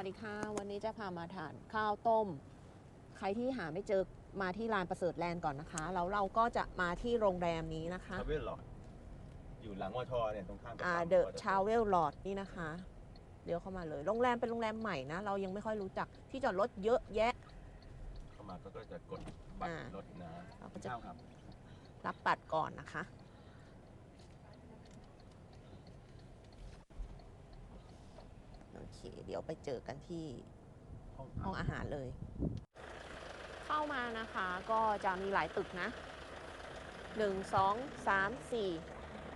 สวัสดีค่ะ วันนี้จะพามาทานข้าวต้ม ใครที่หาไม่เจอมาที่ลานประเสริฐแลนด์ก่อนนะคะแล้วเราก็จะมาที่โรงแรมนี้นะคะทาวเวลหลอดอยู่หลังวทเนี่ยตรงข้ามกับอ่าปั๊มเดอะปตทชาเวลลอดนี่นะคะเดี๋ยวเข้ามาเลย โรงแรมเป็นโรงแรมใหม่นะ เรายังไม่ค่อยรู้จักที่จอดรถเยอะแยะ เข้ามาก็จะกดบัตรอ่ารรถนะเราก็จะข้าวครับรับบัตรก่อนนะคะ โอเค เดี๋ยวไปเจอกันที่ห้องห้องอาหารเลย เข้ามานะคะก็จะมีหลายตึกนะหนึ่งสองสามสี่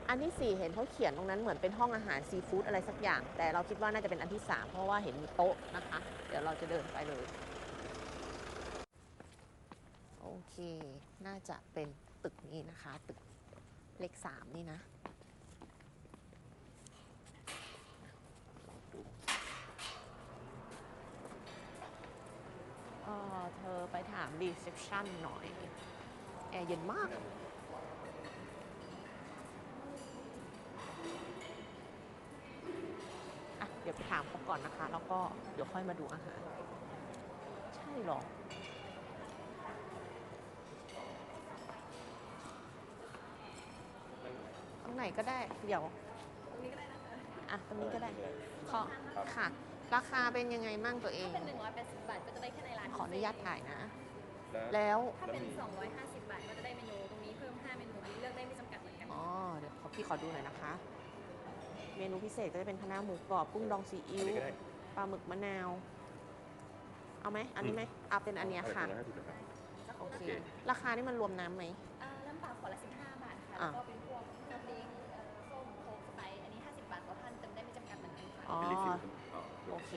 อันที่สี่เห็นเขาเขียนตรงนั้นเหมือนเป็นห้องอาหารซีฟู้ดอะไรสักอย่าง แต่เราคิดว่าน่าจะเป็นอันที่สามเพราะว่าเห็นมีโต๊ะนะคะ เดี๋ยวเราจะเดินไปเลย โอเค น่าจะเป็นตึกนี้นะคะ ตึกเลขสามนี่นะ เออเธอไปถาม รีเซพชันหน่อย แอร์เย็นมาก อะ เดี๋ยวไปถามเขาก่อนนะคะ แล้วก็เดี๋ยวค่อยมาดูอาหาร ใช่เหรอตรงไหนก็ได้ เดี๋ยว ตรงนี้ก็ได้นะคะอะ ตรงนี้ก็ได้ ขอครับค่ะ ราคาเป็นยังไงมั่งตัวเอง ถ้าเป็น 180 บาท ก็จะได้แค่ในร้านขออนุญาตถ่ายนะ แล้วแล้วถ้าเป็น 250 บาทก็จะได้เมนูตรงนี้เพิ่ม 5 เมนูอันนี้เลือกได้ไม่จำกัดเหมือนกัน อ๋อเดี๋ยวขอพี่ขอดูหน่อยนะคะ เมนูพิเศษก็จะเป็นคณะน้าหมูกรอบกุ้งดองซีอิ๊วอันนี้ก็ได้ ปลาหมึกมะนาว เอาไหมอันนี้ไหมเอาเป็นอันเนี้ยค่ะเาไปตรงนั้นให้ถูกนะครับสักคโอรู่นะเคคะราคานี่มันรวมน้ำไหม อ่าน้ำเปล่าขวดละ 15 บาทค่ะ อะ แล้วก็เป็นพวกน้ำพริกเอ่อส้มโค้กสไปซ์อันนี้ 50 บาทต่อท่านเติมได้ไม่จำกัดเหมือนกันค่ะ อ๋อ เป็นลิฟิลอ๋อโอเค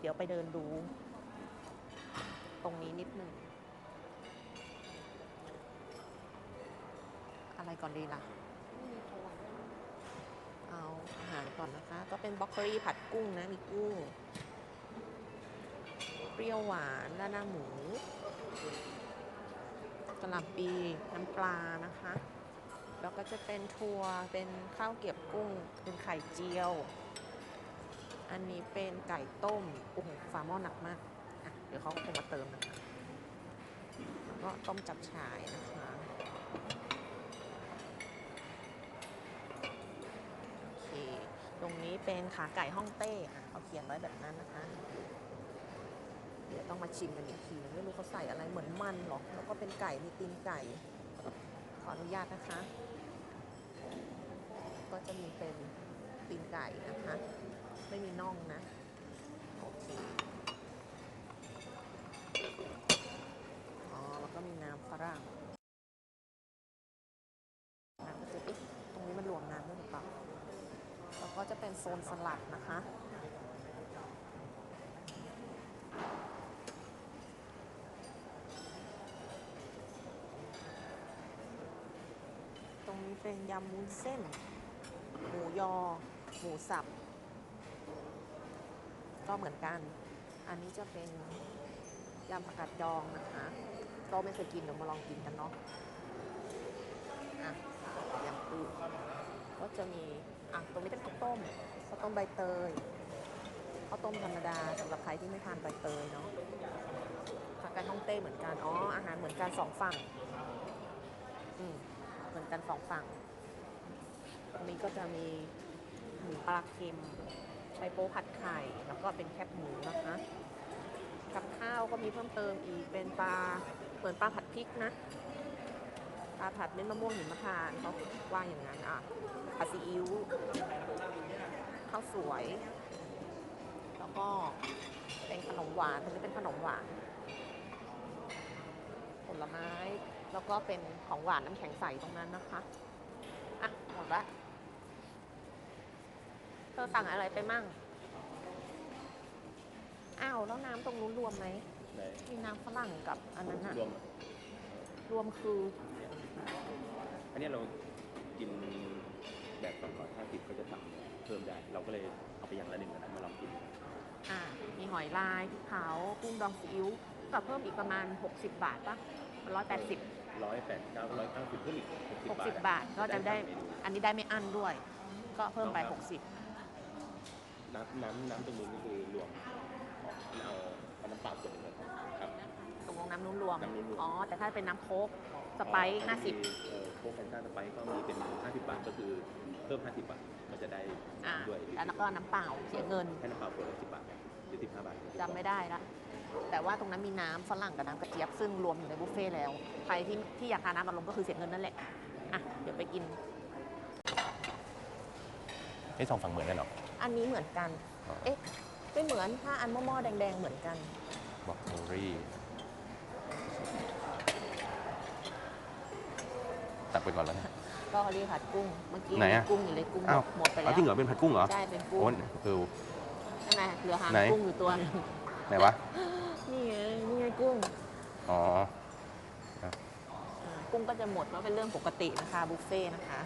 เดี๋ยวไปเดินดู ตรงนี้นิดหนึ่งอะไรก่อนดีล่ะ เอาอาหารก่อนนะคะ ก็เป็นบล็อกโคลีผัดกุ้งนะ มีกุ้ง เปรี้ยวหวานและหน้าหมูกระหล่ำปีน้ำปลานะคะ แล้วก็จะเป็นทัวเป็นข้าวเกรียบกุ้ง เป็นไข่เจียว อันนี้เป็นไก่ต้มโอ้โหฝาหม้อหนักมาก ดี๋ยวเขาคงมาเติมนะคะแล้วก็ต้มจับฉ่ายนะคะโอเคตรงนี้เป็นขาไก่ฮ่องเต้อะเขาเขียนไว้แบบนั้นนะคะ เดี๋ยวต้องมาชิมกันอีกทีไม่รู้เขาใส่อะไรเหมือนมันหรอกแล้วก็เป็นไก่มีตีนไก่ ขออนุญาตนะคะ ก็จะมีเป็นตีนไก่นะคะ ไม่มีน่องนะ โอเค อ๋อแล้วก็มีน้ำฝรั่งน้ำก็จะเอ๊ะตรงนี้มันรวมน้ำด้วยหรือเปล่าแล้วก็จะเป็นโซนสลัดนะคะตรงนี้เป็นยำวุ้นเส้น หมูยอ หมูสับ ก็เหมือนกัน อันนี้จะเป็น ยำผักกาดดองนะคะก็ไม่เคยกินเดี๋ยวมาลองกินกันเนาะอะยำปูก็จะมีอะตรงนี้เป็นข้าวต้มข้าวต้มใบเตยข้าวต้มธรรมดาสำหรับใครที่ไม่ทานใบเตยเนาะผักกาดฮ่องเต้เหมือนกันอ๋ออาหารเหมือนกันสองฝั่งอืมเหมือนกันสองฝั่งตรงนี้ก็จะมีหมูปลาเค็มไชโป๊ผัดไข่ แล้วก็เป็นแคบหมูนะคะ กับข้าวก็มีเพิ่มเติมอีกเป็นปลาเหมือนปลาผัดพริกนะปลาผัดเม็ดมะม่วงหิมพานต์เขาว่าอย่างนั้นอะผัดซีอิ๊วข้าวสวย แล้วก็เป็นขนมหวานตรงนี้เป็นขนมหวานผลไม้แล้วก็เป็นของหวานน้ำแข็งใสตรงนั้นนะคะอะหมดละเธอสั่งอะไรไปมั่ง อ้าวแล้วน้ำตรงนู้นรวมไหมไหนมีน้ำฝรั่งกับอันนั้นอะรวมรวมคืออันนี้เรากินแบบ250ก็จะสั่งเพิ่มได้ เราก็เลยเอาไปอย่างละหนึ่งอันนั้นมาลองกิน อ่ามีหอยลายพริกเผากุ้งดองซีอิ๊วก็เพิ่มอีกประมาณ 60 บาทปะร้อยแปดสิบร้อยแปดเก้าร้อยเก้าสิบเพิ่มอีกหกสิบหกบาทสิบบาทก็จะได้สามเมนูอันนี้ได้ไม่อั้นด้วย ก็เพิ่มไปครับ60 น้ำน้ำน้ำตรงนู้นนี่คือรวม อ๋อเอาเอาน้ำเปล่าขวดหนึงเลยครับตรงลงน้ำนุ่มรวม น้ำนุ่มรวม อ๋อ แต่ถ้าเป็นน้ำโค้กสไปซ์ห้าสิบเอ่อโค้กแฟนต้าสไปซ์ก็มีเป็น50บาทก็คือเพิ่ม50บาทก็จะได้อ่าด้วยแล้วก็น้ำเปล่าเสียเงินให้น้ำเปล่าขวดละ10บาทหรือ15บาทจำไม่ได้ละ แต่ว่าตรงนั้นมีน้ำฝรั่งกับน้ำกระเจี๊ยบซึ่งรวมอยู่ในบุฟเฟ่ต์แล้ว ใครที่ที่อยากทานน้ำอัดลมก็คือเสียเงินนั่นแหละ อะ เดี๋ยวไปกิน ไอ้สองฝั่งเหมือนกันเหรอ อันนี้เหมือนกันอ๋อเอ๊ะ ไม่เหมือนถ้าอันหม้อๆแดง ๆ เหมือนกัน บล็อกเบอรี่ตักไปก่อนแล้วเนี่ยก็เรียกผัดกุ้ง เมื่อกี้ไหนอะกุ้งอยู่เลยกุ้งอ้าวหมดไปแล้เอาวจริงเหรอเป็นผัดกุ้งเหรอใช่เป็นกุ้งโอ้เออใช่ไหมเหลือหางไหน กุ้งอยู่ตัวหนึงไหนวะ นี่ไงนี่ไงกุ้งอ๋อ อ่ากุ้งก็จะหมดเพราะเป็นเรื่องปกตินะคะบุฟเฟ่ต์นะคะ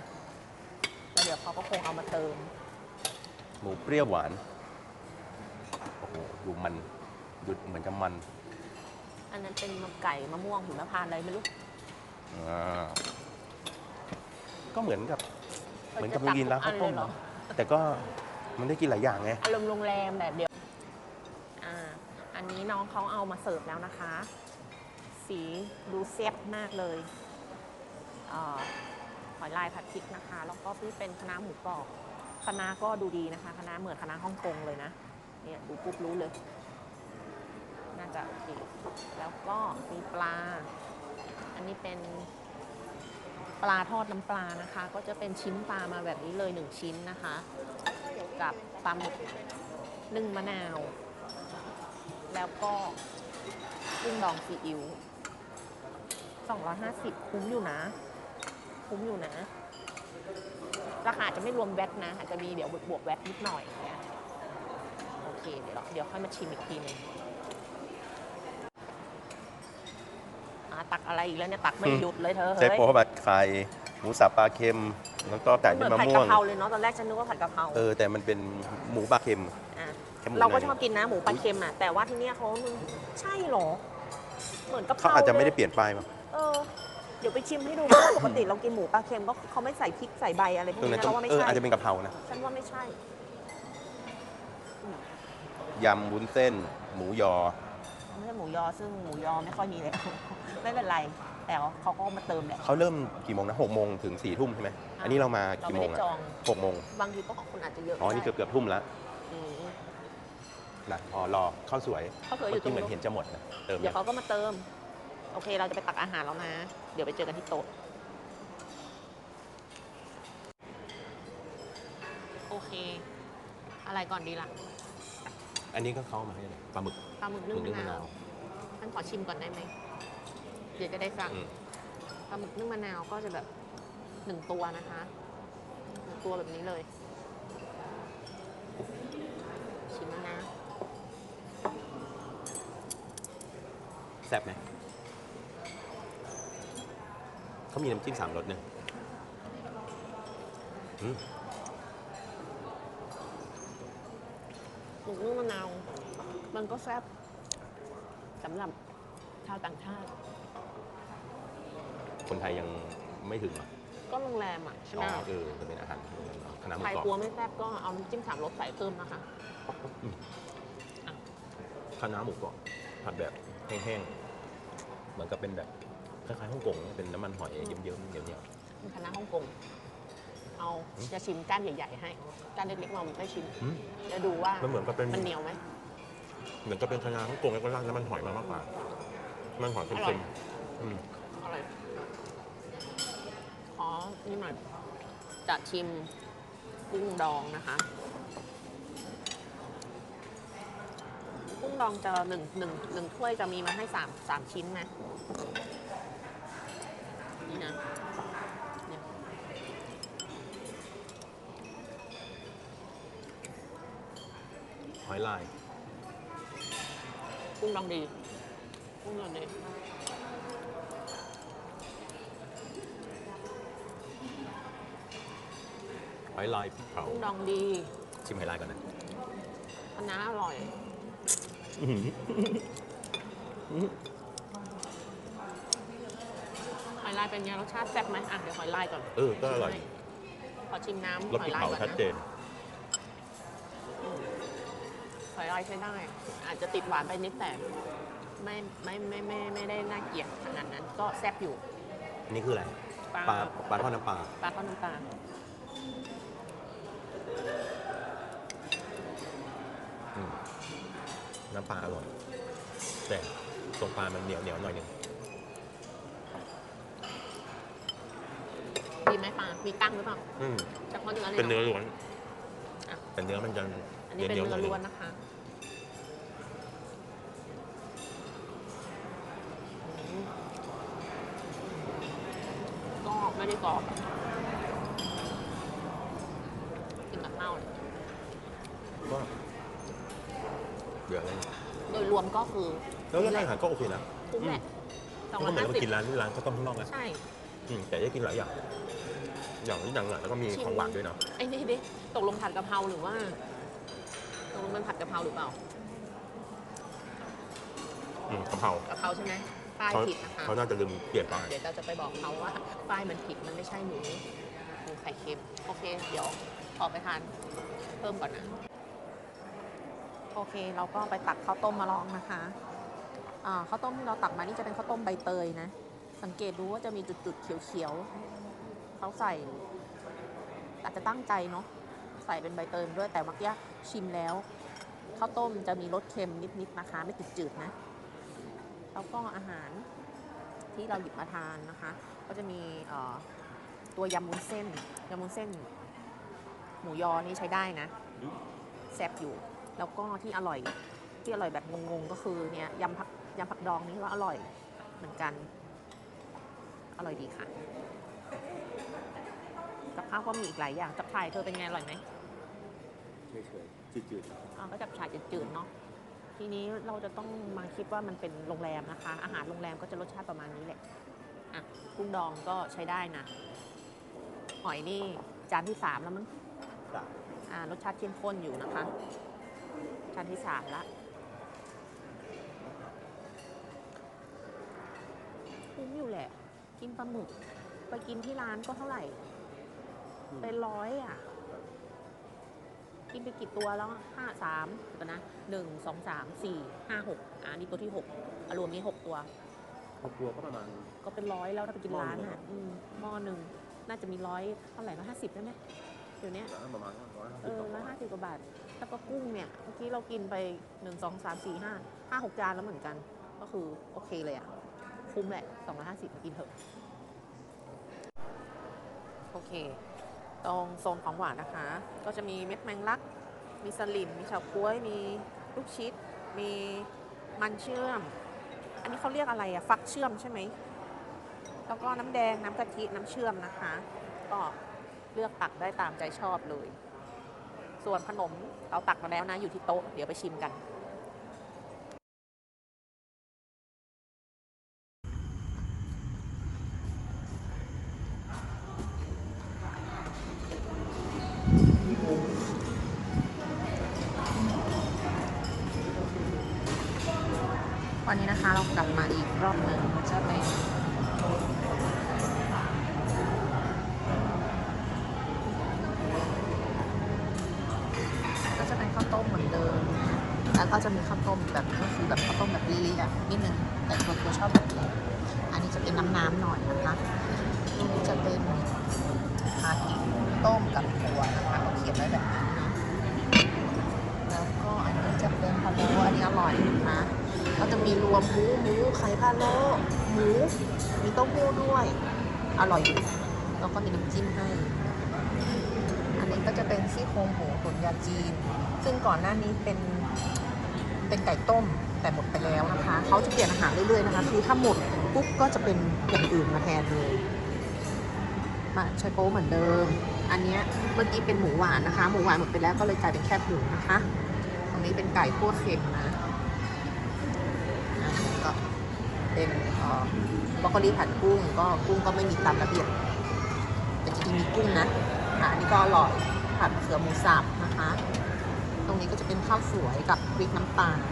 แล้วเดี๋ยวเขาก็คงเอามาเติม หมูเปรี้ยวหวานโอ้โห ดูมันดูเหมือนจะมันอันนั้นเป็นไก่มะม่วงหิมพานต์อะไรไม่รู้อ่าก็เหมือนกับ เหมือนกับจะกินร้านข้าวต้มอัเลยเหรอเนอะแต่ก็มันได้กินหลายอย่างไง อารมณ์โรงแรมแบบเดียวอ่าอันนี้น้องเขาเอามาเสิร์ฟแล้วนะคะ สีดูเซ็บมากเลยเอ่อหอยลายผัดพริกนะคะ แล้วก็ที่เป็นคณะน้าหมูกรอบคณะน้าก็ดูดีนะคะคณะน้าเหมือนคณะน้าฮ่องกงเลยนะ เนี่ยดูปุ๊บรู้เลย น่าจะโอเค แล้วก็มีปลา อันนี้เป็นปลาทอดน้ำปลานะคะ ก็จะเป็นชิ้นปลามาแบบนี้เลยหนึ่งชิ้นนะคะ กับปลาหมึกนึ่งมะนาว แล้วก็กุ้งดองซีอิ๊ว250 คุ้มอยู่นะ คุ้มอยู่นะ ราคาจะไม่รวมแวตนะอาจจะมีเดี๋ยวบวกแวตนิดหน่อย เงี้ยโอเคเดี๋ยวเราเดี๋ยวค่อยมาชิมอีกทีหนึงอะตักอะไรอีกแล้วเนี่ยตักไม่หยุดเลยเธอใช้เฮ้ยโป๊ผัดไข่หมูสับปลาเค็ม แล้วก็ไก่เหมืเป็อนนมะผัดม่กะวง เพราเลยเนาะตอนแรกฉันนึกว่าผัดกะเพราเออ แต่มันเป็นหมูปลาเค็มอะแค่หมูเราก็ในชอบกินนะหมูปลาเค็มอะแต่ว่าที่เนี่ยเขาใช่เหรอ เหมือนกะเพเขาราอาจจะไม่ได้ลเปลี่ยนป้ายมาเออเดี๋ยวไปชิมให้ดูเพราะว่าปกติเรากินหมูปลาเค็มก็เขาไม่ใส่พริกใส่ใบอะไรพวกตรงนี้นั้นนะเราว่าไม่เออใช่อาจจะเป็นกะเพรานะ ฉันว่าไม่ใช่ ยำวุ้นเส้น หมูยอ ไม่ใช่หมูยอซึ่งหมูยอไม่ค่อยมีเลยไม่เป็นไร แต่ว่าเขาก็มาเติมแหละ เขาเริ่มกี่โมงนะหกโมงถึงสี่ทุ่มใช่ไหมอันนี้เรามาเรากี่ไม่โมงได้อะจอง หกโมงบางทีก็ของคุณอาจจะเยอะอ๋อนี่ได้เกือบเกือบทุ่มแล้วอืมนะพอรอข้าวสวยเขาเคยอเมื่ยู่อตรกี้งเหมือนนู้นเห็นจะหมดนะเติมเดี๋ยยัวงเขาก็มาเติม โอเค เราจะไปตักอาหารแล้วนะ เดี๋ยวไปเจอกันที่โต๊ะ โอเค อะไรก่อนดีล่ะ อันนี้ก็เข้ามาให้เลยปลาหมึกปลาหมึกหนึ่มึงกนึ่งมะนานมะาววฉันขอชิมก่อนได้ไหมเดี๋ยวจะได้สั่งอืมปลาหมึกนึ่งมะนาวก็จะแบบหนึ่งตัวนะคะหนึ่งตัวแบบนี้เลย ชิมแล้วนะ แซ่บไหมเขามีน้ำจิ้มสามรสเนี่ยอืม หมึกนึ่งมะนาว มันก็แซ่บสำหรับชาวต่างชาติ คนไทยยังไม่ถึงเหรอก็โรงแรมอะใช่ไหอ๋มอเออจะเป็นอาหารคณะหมูใครกรอบกลัวไม่แซ่บก็เอาน้ำจิ้มสามรสใส่เพิ่มนะคะ คณะหมูกรอบผัดแบบแห้งๆเหมือนกับเป็นแบบคล้ายๆฮ่องกงนะเป็นน้ำมันหอยเยิ้มๆเดี๋ยวนี้คณะฮ่องกง เอา จะชิมก้านใหญ่ๆให้ ก้านเล็กๆเราไม่ชิมจะดูว่ามันเหมือนกับเป็น มันเหนียวไหม เหมือนกับเป็นคณะฮ่องกงแล้วก็ราดน้ำมันหอยมามากกว่าน้ำมันหอยอร่อเค็ยมๆอืมอะไรขอนี่หน่อยจะชิมกุ้งดองนะคะ กุ้งดองจะหนึ่งหนึ่งหนึ่งถ้วยจะมีมาให้สามสามชิ้นนะนี่นะเนี่ย หอยลายกุ้งดองดีกุ้งดองดีหอยลายพริกเผากุ้งดองดีชิมหอยลายก่อนนะคณะอร่อยอื้อหือหอยลายเป็นไงรสชาติแซ่บไหมอะเดี๋ยวหอยลายก่อนเออก็อร่อย ขอชิมน้ำรสหพอริยกลายเผาก่อนชัดนะเจน อยลายใช้ได้ อาจจะติดหวานไปนิดแต่ไม่ไม่ไม่ไม่ไม่ได้น่าเกลียดขนาดนั้น ก็แซ่บอยู่อันนี้คืออะไรปลาปลา ปลาทอดน้ำปลาปลาทอดน้ำปลาอืมน้ำปลาอร่อย แต่ตรงปลามันเหนียวเหนียวหน่อยหนึงดีไหมปลา มีกั้งหรือเปล่าอืมเฉพาะเนื้อเลยเป็นเนื้อเนาะล้วน อะ แต่เนื้อมันจะอันนี้เป็นเหนียวเนื้ๆหอน่อยหนึล้วนงนะคะอืมก็ ไม่ได้กรอบอะกินกับข้าวเลยก็เดือดเลยโดยรวมก็คือแล้วเรื่องอาหารก็โอเคนะคุ้มแหละสองก็ร้อยเหมือนห้าเราไปสิบกินร้านที่ร้านข้าวต้มข้างนอกนะใช่ อืมแต่ได้กินหลายอย่าง อย่างที่ดังอะแล้วก็มีของหวานด้วยเนาะไอ้นี่ดิตกลงผัดกะเพราหรือว่าตกลงมันผัดกะเพราหรือเปล่าอืมกะเพรากะเพราใช่ไหม ป้ายเขาผิดนะคะ เขาน่าจะลืมเปลี่ยนป้ายเดี๋ยวเราจะไปบอกเขาว่าป้ายมันผิดมันไม่ใช่หมูหมูไข่เค็มโอเค เดี๋ยวขอไปทานเพิ่มก่อนนะ โอเค เราก็ไปตักข้าวต้มมาลองนะคะอ่าข้าวต้มที่เราตักมานี่จะเป็นข้าวต้มใบเตยนะ สังเกตดูว่าจะมีจุดๆเขียวๆเขาใส่อาจจะตั้งใจเนาะใส่เป็นใบเตยด้วยแต่เมื่อกี้ชิมแล้วข้าวต้มจะมีรสเค็มนิดๆนะคะ ไม่ติดจืดนะ แล้วก็อาหารที่เราหยิบมาทานนะคะ ก็จะมีเอ่อตัวยำมุ้นเส้นยำมุ้นเส้น หมูยอนี่ใช้ได้นะแซ่บอยู่ แล้วก็ที่อร่อยที่อร่อยแบบงงๆก็คือเนี่ยยำผักยำผักดองนี่ก็อร่อยเหมือนกัน อร่อยดีค่ะกับข้าวก็มีอีกหลายอย่างจับฉ่ายเธอเป็นไงอร่อยไหมเฉยๆจืดอ่าก็จับฉ่ายจืดๆเนาะ ทีนี้เราจะต้องมาคิดว่ามันเป็นโรงแรมนะคะ อาหารโรงแรมก็จะรสชาติประมาณนี้แหละอะกุ้งดองก็ใช้ได้นะหอยนี่จานที่สามแล้วมั้งๆจ้ะอ่ารสชาติเข้มข้นอยู่นะคะจานที่สามละคุ้มอยู่แหละ กินปลาหมึก ไปกินที่ร้านก็เท่าไหร่ เป็นร้อยอะ กินไปกี่ตัวแล้วห้าสามเดี๋ยวนะหนึ่งสองสามสี่ห้าหกอ่านี่ตัวที่หกอะรวมนี้หกตัว ครอบครัวก็ประมาณ ก็เป็นร้อยแล้วถ้าไปกินร้านหม้อหนึ่งอะอืมหม้อหนึ่งน่าจะมีร้อยเท่าไหร่ร้อยห้าสิบได้ไหมเดี๋ยวนี้ประมาณร้อยเออร้อยห้าสิบกว่าบาท แล้วก็กุ้งเนี่ย เมื่อกี้เรากินไปหนึ่งสองสามสี่ห้าห้าหกจานแล้วเหมือนกัน ก็คือโอเคเลยอะ คุ้มแหละสองร้อยห้าสิบกินเถอะ โอเค ตรงโซนของหวานนะคะ ก็จะมีเม็ดแมงลัก มีสลิม มีเฉาก๊วย มีลูกชิด มีมันเชื่อม อันนี้เขาเรียกอะไรอะฟักเชื่อมใช่ไหม แล้วก็น้ำแดง น้ำกะทิ น้ำเชื่อมนะคะ ก็เลือกตักได้ตามใจชอบเลย ส่วนขนมเราตักมาแล้วนะอยู่ที่โต๊ะ เดี๋ยวไปชิมกัน ต้มแบบก็คือแบบข้าวต้มแบบเลี่ยๆนิดนึงแต่ตัวตัวชอบแบบนี้อันนี้จะเป็นน้ำน้ำๆหน่อยนะคะอันนี้จะเป็นคากิต้มกับถั่วนะคะเขาเขียนไว้แบบนี้นะแล้วก็อันนี้จะเป็นพะโล้อันนี้อร่อยนะคะก็จะมีรวมหมูหมูไข่พะโล้หมูมีเต้าหู้ด้วยอร่อยอยู่แล้วก็มีน้ำจิ้มให้อันนี้ก็จะเป็นซี่โครงหมูตุ๋นยาจีน ซึ่งก่อนหน้านี้เป็น เป็นไก่ต้มแต่หมดไปแล้วนะคะเขาจะเปลี่ยนอาหารเรื่อยๆนะคะคือถ้าหมดปุ๊บก็จะเป็นอย่างอื่นมาแทนเลยมาใช้โป๊เหมือนเดิม อันนี้เมื่อกี้เป็นหมูหวานนะคะหมูหวานหมดไปแล้วก็เลยกลายเป็นแค่หมูนะคะตรงนี้เป็นไก่คั่วเค็มนะก็เป็นบรอกโคลีผัดกุ้งก็กุ้งก็ไม่มีตามระเบียบแต่จริงๆมีกุ้งนะอันนี้ก็อร่อยผัดเขือหมูสับนะคะ รงนี้ก็จะเป็นข้าวสวยกับพริกน้ำตาล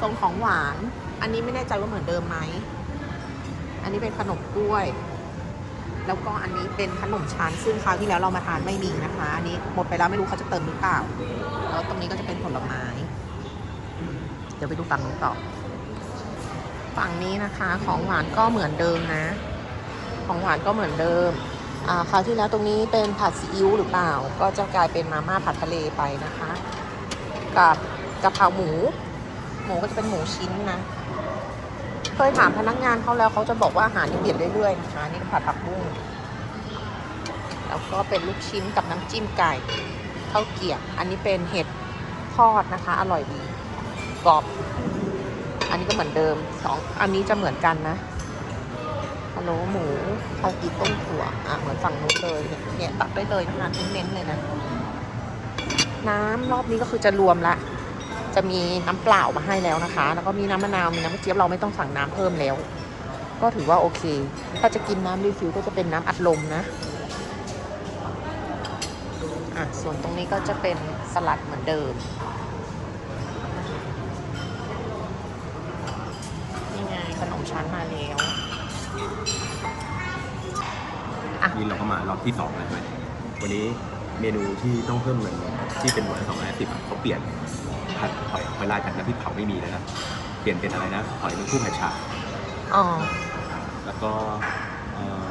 ทรงของหวาน อันนี้ไม่แน่ใจว่าเหมือนเดิมไหม อันนี้เป็นขนมกล้วย แล้วก็อันนี้เป็นขนมชั้นซึ่งคราวที่แล้วเรามาทานไม่มีนะคะ อันนี้หมดไปแล้วไม่รู้เขาจะเติมหรือเปล่า แล้วตรงนี้ก็จะเป็นผลไม้ เดี๋ยวไปดูฝั่งนู้นต่อ ฝั่งนี้นะคะ ของหวานก็เหมือนเดิมนะ ของหวานก็เหมือนเดิม คราวที่แล้วตรงนี้เป็นผัดซีอิ๊วหรือเปล่า ก็จะกลายเป็นมาม่าผัดทะเลไปนะคะ กับกะเพราหมู หมูก็จะเป็นหมูชิ้นนะ เคยถามพนักงานเขาแล้วเขาจะบอกว่าอาหารนี่เปลี่ยนเรื่อยๆนะคะนี่ผัดผักบุ้งแล้วก็เป็นลูกชิ้นกับน้ำจิ้มไก่ข้าวเกี๊ยวอันนี้เป็นเห็ดทอดนะคะ อร่อยดีกรอบ อันนี้ก็เหมือนเดิมสองอันนี้จะเหมือนกันนะ โหลหมูคากิต้มถั่วอะเหมือนฝั่งนู้นเลยเนี่ยตักได้เลยนะคะเน้นๆเลยนะ น้ำรอบนี้ก็คือจะรวมละจะมีน้ำเปล่ามาให้แล้วนะคะ แล้วก็มีน้ำมะนาวมีน้ำกระเจี๊ยบเราไม่ต้องสั่งน้ำเพิ่มแล้ว ก็ถือว่าโอเค ถ้าจะกินน้ำรีฟิลก็จะเป็นน้ำอัดลมนะอะส่วนตรงนี้ก็จะเป็นสลัดเหมือนเดิมนี่ไงขนมชั้นมาแล้ว นี่เราก็มารอบที่สองแล้วใช่ไหมวันนี้เมนูที่ต้องเพิ่มเงินที่เป็นหน่วยสองร้อยสิบเขาเปลี่ยนผัดหอยหอยลายผัดน้ำพริกเผาไม่มีแล้วนะเปลี่ยนเป็นอะไรนะหอยเป็นกุ้งผัดฉ่าอ๋อแล้วก็เอ่อ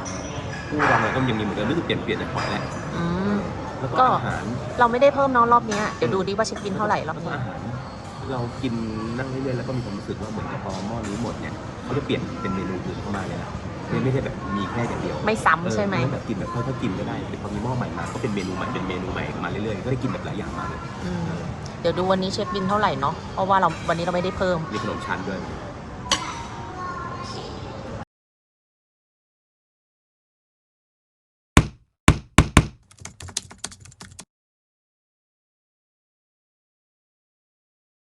กุ้งดองอะไรก็ยังมีเหมือนเดิมรู้สึกเปลี่ยนเปลี่ยนจากหอยแหละอืมแล้วก็ก็อาหารเราไม่ได้เพิ่มเน้องรอบเนี้ยเดี๋ยวดูดิว่าเช็คบินเท่าไหร่รอบแล้วก็นี้อาหารเรากินนั่งเรื่อยๆแล้วก็มีความรู้สึกว่าเหมือนกับพอหม้อนี้หมดเนี่ย เขาจะเปลี่ยนเป็นเมนูอื่นเข้ามาเลยนะไม่ไม่ใช่แบบมีแค่อย่างเดียวไม่ซ้ำใช่ไหม เออแบบกินแบบค่อยๆกินก็ได้แต่พอมีหม้อใหม่มาก็เป็นเมนูใหม่เป็นเมนูใหม่มาเรื่อยๆก็ได้กินแบบหลายอย่างมากเลยอืมเดี๋ยวดูวันนี้เช็คบินเท่าไหร่เนาะเพราะว่าเราวันนี้เราไม่ได้เพิ่ม มีขนมชั้นด้วย